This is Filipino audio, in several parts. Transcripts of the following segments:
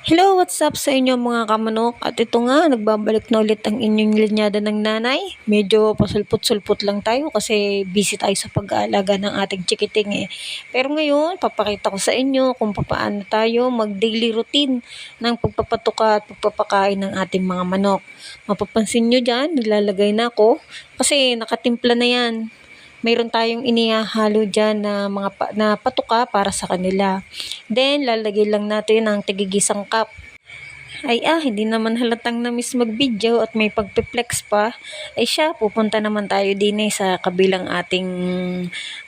Hello, what's up sa inyo mga kamanok? At ito nga, nagbabalik na ulit ang inyong linyada ng nanay. Medyo pasulput-sulput lang tayo kasi busy tayo sa pag-aalaga ng ating chikiting eh. Pero ngayon, papakita ko sa inyo kung paano tayo mag-daily routine ng pagpapatuka at pagpapakain ng ating mga manok. Mapapansin nyo dyan, nilalagay na ako kasi nakatimpla na yan mayroon tayong inihahalo dyan na mga pa, na patuka para sa kanila. Then, lalagay lang natin ang tigigisang cup. Ay ah, hindi naman halatang na miss mag-video at may pagpiplex pa. Ay siya, pupunta naman tayo din eh sa kabilang ating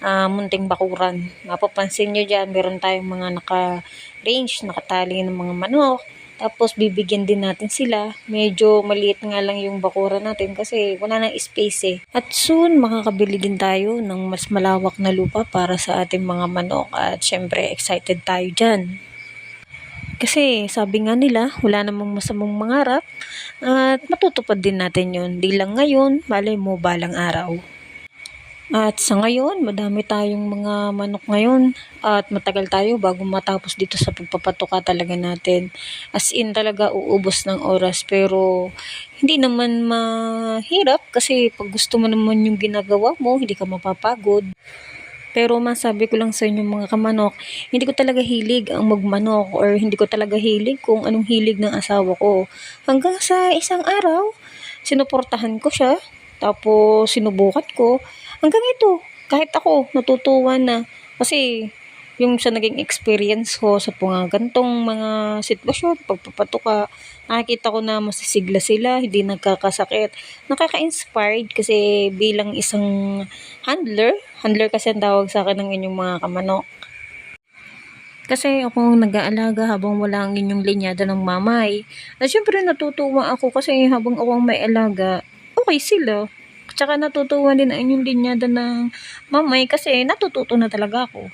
ah, munting bakuran. Mapapansin nyo dyan, meron tayong mga naka-range, nakatali ng mga manok. Tapos bibigyan din natin sila. Medyo maliit nga lang yung bakura natin kasi wala nang space eh. At soon makakabili din tayo ng mas malawak na lupa para sa ating mga manok. At syempre excited tayo dyan. Kasi sabi nga nila, wala namang masamang mangarap at matutupad din natin yun. Di lang ngayon, malay mo balang araw. At sa ngayon, madami tayong mga manok ngayon at matagal tayo bago matapos dito sa pagpapatuka talaga natin. As in talaga uubos ng oras pero hindi naman mahirap kasi pag gusto mo naman yung ginagawa mo, hindi ka mapapagod. Pero masabi ko lang sa inyo mga kamanok, hindi ko talaga hilig ang magmanok or hindi ko talaga hilig kung anong hilig ng asawa ko. Hanggang sa isang araw, sinuportahan ko siya, tapos sinubukan ko, hanggang ito, kahit ako, natutuwa na. Kasi yung sa naging experience ko sa mga gantong mga sitwasyon, pagpapatuka, nakikita ko na masisigla sila, hindi nagkakasakit. Nakaka-inspired kasi bilang isang handler, handler kasi ang tawag sa akin ng inyong mga kamanok. Kasi ako nag-aalaga habang wala ang inyong linyada ng mamay. At syempre natutuwa ako kasi habang ako may alaga, okay sila. Tsaka natutuwa din ang inyong linyada ng mamay kasi natututo na talaga ako.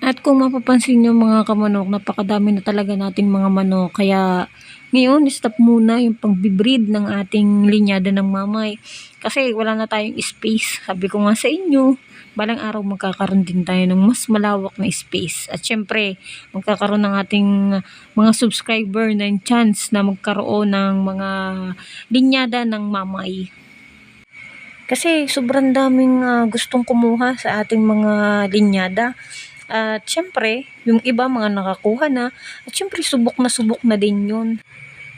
At kung mapapansin nyo mga kamanok, napakadami na talaga nating mga manok. Kaya ngayon, stop muna yung pagbibreed ng ating linyada ng mamay. Kasi wala na tayong space. Sabi ko nga sa inyo, balang araw magkakaroon din tayo ng mas malawak na space. At syempre, magkakaroon ng ating mga subscriber ng chance na magkaroon ng mga linyada ng mamay. Kasi sobrang daming ah, gustong kumuha sa ating mga linyada. At syempre, yung iba mga nakakuha na. At syempre, subok na subok na din yun.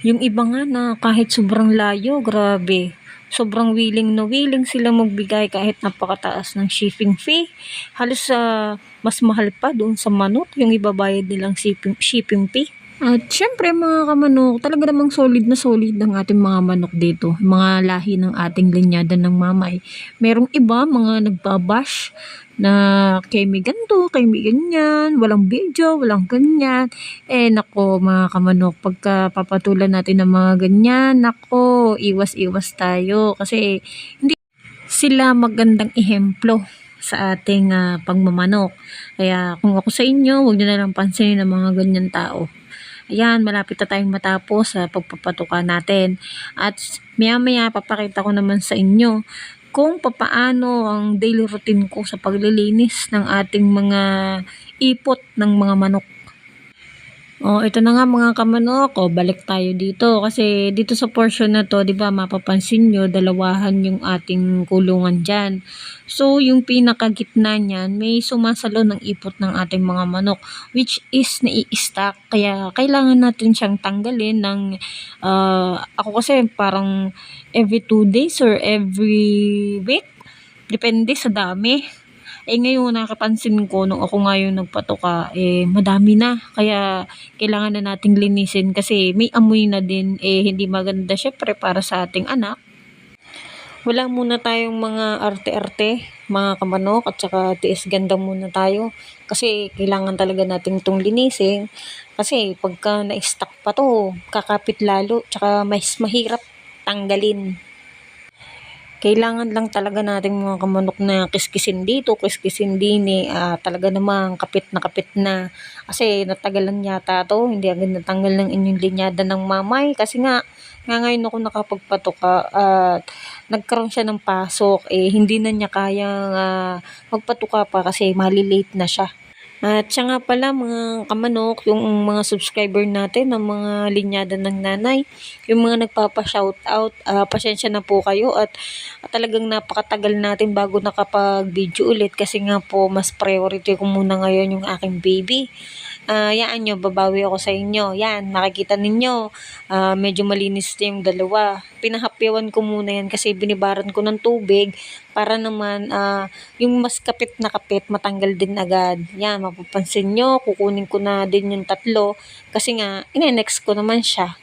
Yung iba nga na kahit sobrang layo, grabe. Sobrang willing na willing sila magbigay kahit napakataas ng shipping fee. Halos sa mas mahal pa doon sa manok yung ibabayad nilang shipping, shipping fee. At syempre mga kamanok, talaga namang solid na solid ang ating mga manok dito. Mga lahi ng ating linyada ng mamay. Merong iba mga nagbabash na kay may ganito, kay may ganyan, walang video, walang ganyan. Eh nako mga kamanok, pagka papatulan natin ng mga ganyan, nako, iwas-iwas tayo. Kasi hindi sila magandang ehemplo sa ating ah, pagmamanok. Kaya kung ako sa inyo, huwag nyo na lang pansinin ng mga ganyan tao. Ayan, malapit na tayong matapos sa pagpapatuka natin. At maya-maya papakita ko naman sa inyo kung papaano ang daily routine ko sa paglilinis ng ating mga ipot ng mga manok. Oh, ito na nga mga kamanok. O, balik tayo dito. Kasi dito sa portion na to, di ba, mapapansin nyo, dalawahan yung ating kulungan dyan. So, yung pinakagitna niyan, may sumasalo ng ipot ng ating mga manok, which is nai-stack. Kaya, kailangan natin siyang tanggalin ng, ah, ako kasi parang every two days or every week. Depende sa dami. Eh ngayon nakapansin ko nung ako nga yung nagpatuka, eh madami na. Kaya kailangan na nating linisin kasi may amoy na din. Eh hindi maganda syempre para sa ating anak. Wala muna tayong mga arte-arte, mga kamanok at saka tiis ganda muna tayo. Kasi kailangan talaga nating itong linisin. Kasi pagka na-stack pa to, kakapit lalo. Tsaka mas mahirap tanggalin kailangan lang talaga nating mga kamanok na kiskisin dito, kiskisin din eh, ah, talaga namang kapit na kapit na. Kasi natagalan yata to, hindi agad natanggal ng inyong linyada ng mamay. Kasi nga, nga ngayon ako nakapagpatuka at nagkaroon siya ng pasok, eh hindi na niya kayang ah, magpatuka pa kasi malilate na siya. At siya nga pala mga kamanok, yung mga subscriber natin ng mga linyada ng nanay, yung mga nagpapa-shoutout, ah, pasensya na po kayo at talagang napakatagal natin bago nakapag-video ulit kasi nga po mas priority ko muna ngayon yung aking baby. Ah, yaan nyo, babawi ako sa inyo. Yan, makikita ninyo, ah, medyo malinis na yung dalawa. Pinahapyawan ko muna yan kasi binibaran ko ng tubig para naman ah, yung mas kapit na kapit matanggal din agad. Yan, mapapansin nyo, kukunin ko na din yung tatlo kasi nga, ine-next ko naman siya.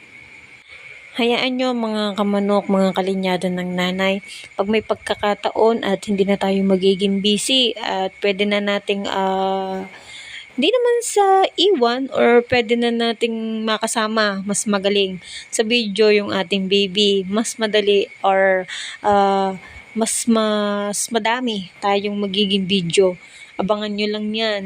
Hayaan nyo mga kamanok, mga kalinyado ng nanay. Pag may pagkakataon at hindi na tayo magiging busy at pwede na nating ah, hindi naman sa iwan or pwede na nating makasama mas magaling sa video yung ating baby. Mas madali or ah, mas mas madami tayong magiging video. Abangan nyo lang yan.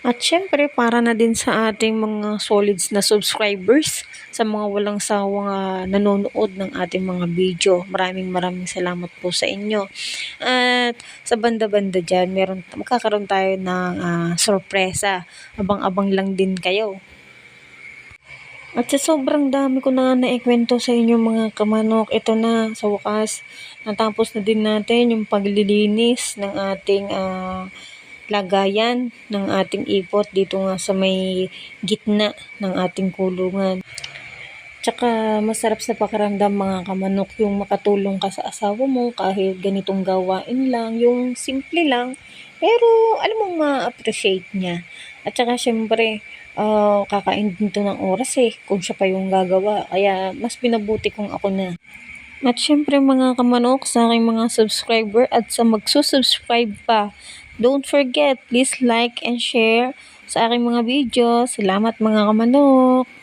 At syempre, para na din sa ating mga solids na subscribers, sa mga walang sawang ah, nanonood ng ating mga video. Maraming maraming salamat po sa inyo. At sa banda-banda dyan, meron, magkakaroon tayo ng ah, sorpresa. Abang-abang lang din kayo. At sa sobrang dami ko na naikwento sa inyo mga kamanok, ito na sa wakas, natapos na din natin yung paglilinis ng ating ah, lagayan ng ating ipot dito nga sa may gitna ng ating kulungan. Tsaka masarap sa pakiramdam mga kamanok yung makatulong ka sa asawa mo kahit ganitong gawain lang, yung simple lang, pero alam mong ma-appreciate niya. At tsaka syempre, ah, kakain din to ng oras eh kung siya pa yung gagawa. Kaya mas pinabuti kung ako na. At syempre mga kamanok sa aking mga subscriber at sa magsusubscribe pa, don't forget, please like and share sa aking mga video. Salamat mga kamanok!